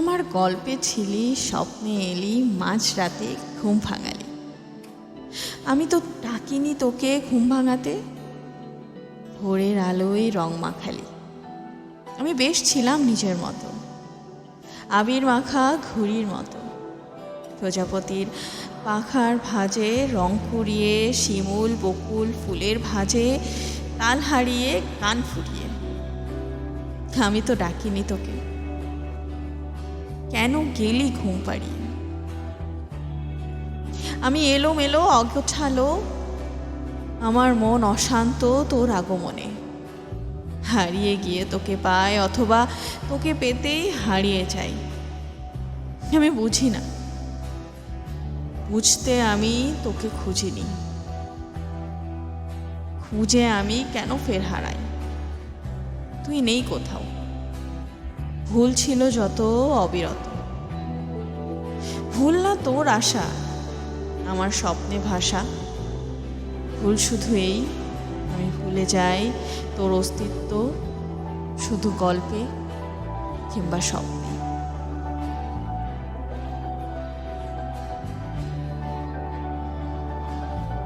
আমার গল্পে ছিলি, স্বপ্নে এলি, মাঝরাতে ঘুম ভাঙালি। আমি তো ডাকিনি তোকে ঘুম ভাঙাতে। ভোরের আলোয় রং মাখালি। আমি বেশ ছিলাম নিজের মতো। আবির মাখা ঘুড়ির মতো। প্রজাপতির পাখার ভাজে রং কুড়িয়ে, শিমুল, বকুল ফুলের ভাজে তাল হারিয়ে কান ফুরিয়ে আমি তো ডাকিনি তোকে। কেন গেলি ঘুম পাড়িয়ে? আমি এলো মেলো অগোছালো আমার মন অশান্ত তোর আগমনে। হারিয়ে গিয়ে তোকে পাই অথবা তোকে পেতেই হারিয়ে যাই। আমি বুঝি না। বুঝতে আমি তোকে খুঁজিনি। খুঁজে আমি কেন ফের হারাই? তুই নেই কোথাও। ভুল ছিল যত অবিরত। ভুল না তোর আশা, আমার স্বপ্নে ভাষা ভুল শুধু এই, আমি ভুলে যাই তোর অস্তিত্ব, শুধু গল্পে কিংবা স্বপ্নে।